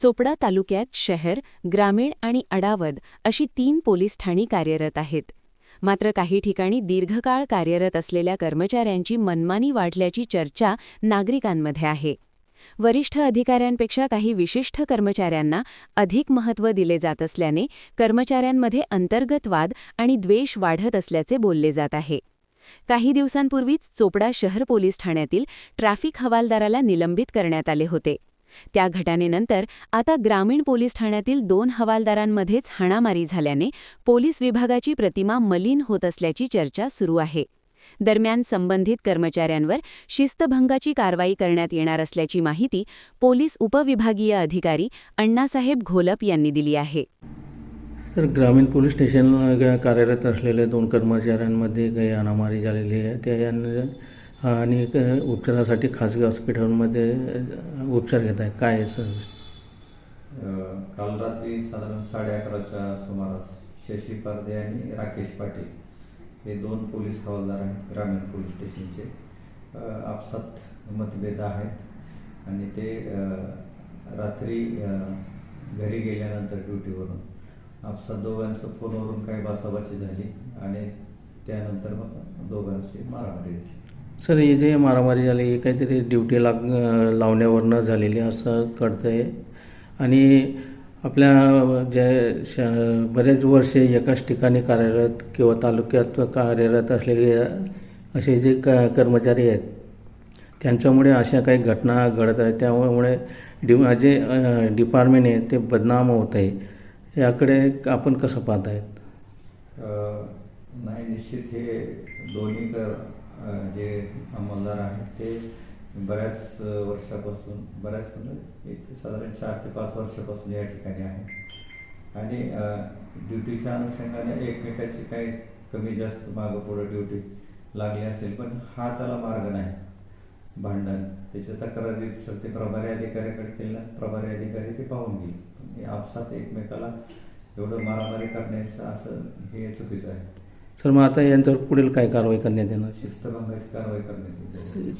चोपडा तालुक्यात शहर ग्रामीण आणि अडावद अशी तीन पोलीस ठाणी कार्यरत आहेत. मात्र काही ठिकाणी दीर्घकाळ कार्यरत असलेल्या कर्मचाऱ्यांची मनमानी वाढल्याची चर्चा नागरिकांमध्ये आहे. वरिष्ठ अधिकाऱ्यांपेक्षा काही विशिष्ट कर्मचाऱ्यांना अधिक महत्त्व दिले जात असल्याने कर्मचाऱ्यांमध्ये अंतर्गत वाद आणि द्वेष वाढत असल्याचे बोलले जात आहे. काही दिवसांपूर्वीच चोपडा शहर पोलीस ठाण्यातील ट्रॅफिक हवालदाराला निलंबित करण्यात आले होते. त्या घटनेनंतर आता ग्रामीण पोलीस ठाण्यातील दोन हवालदारांमध्येच हाणामारी झाल्याने पोलीस विभागाची प्रतिमा मलिन होत असल्याची चर्चा सुरू आहे. दरम्यान संबंधित कर्मचाऱ्यांवर शिस्तभंगाची कारवाई करण्यात येणार असल्याची माहिती पोलीस उपविभागीय अधिकारी अण्णासाहेब घोलप यांनी दिली आहे. तर ग्रामीण पोलीस स्टेशन कार्यरत असलेल्या दोन कर्मचाऱ्यांमध्ये काही अनामारी झालेली आहे. त्या यांनी आणि उपचारासाठी खाजगी हॉस्पिटलमध्ये उपचार घेत आहे. काय आहे सर काल रात्री साधारण साडे अकराच्या सुमारास शशी पारदे आणि राकेश पाटील हे दोन पोलीस हवालदार आहेत ग्रामीण पोलीस स्टेशनचे. आपसात मतभेद आहेत आणि ते रात्री घरी गेल्यानंतर ड्युटीवरून आपसात दोघांचं फोनवरून काही बासाबाची झाली आणि त्यानंतर मग दोघांची मारामारी झाली. सर हे जे मारामारी झाली हे काहीतरी ड्युटी लाग लावण्यावरनं झालेली असं कळतं आहे आणि आपल्या जे श बरेच वर्षे एकाच ठिकाणी कार्यरत किंवा तालुक्यात कार्यरत असलेले असे जे क कर्मचारी आहेत त्यांच्यामुळे अशा काही घटना घडत आहेत. त्यामुळे डि जे डिपार्टमेंट आहे ते बदनाम होत आहे. याकडे आपण कसं पाहत आहेत नाही निश्चित हे दोन्ही कर जे अंमलदार आहेत ते बऱ्याच वर्षापासून बऱ्याच म्हणजे एक साधारण चार ते पाच वर्षापासून या ठिकाणी आहे. आणि ड्युटीच्या अनुषंगाने एकमेकाची काही कमी जास्त मागं पुढं ड्युटी लागली असेल पण हा त्याला मार्ग नाही. भांडण त्याच्या तक्रारी सर ते प्रभारी अधिकाऱ्याकडे केलं प्रभारी अधिकारी ते पाहून घेईल. पण आपसात एकमेकाला एवढं मारामारी करण्याचं असं हे चुकीचं आहे. सर मग आता यांच्यावर पुढील काय कारवाई करण्यात येणार? शिस्तभंगाची कारवाई करण्यात येते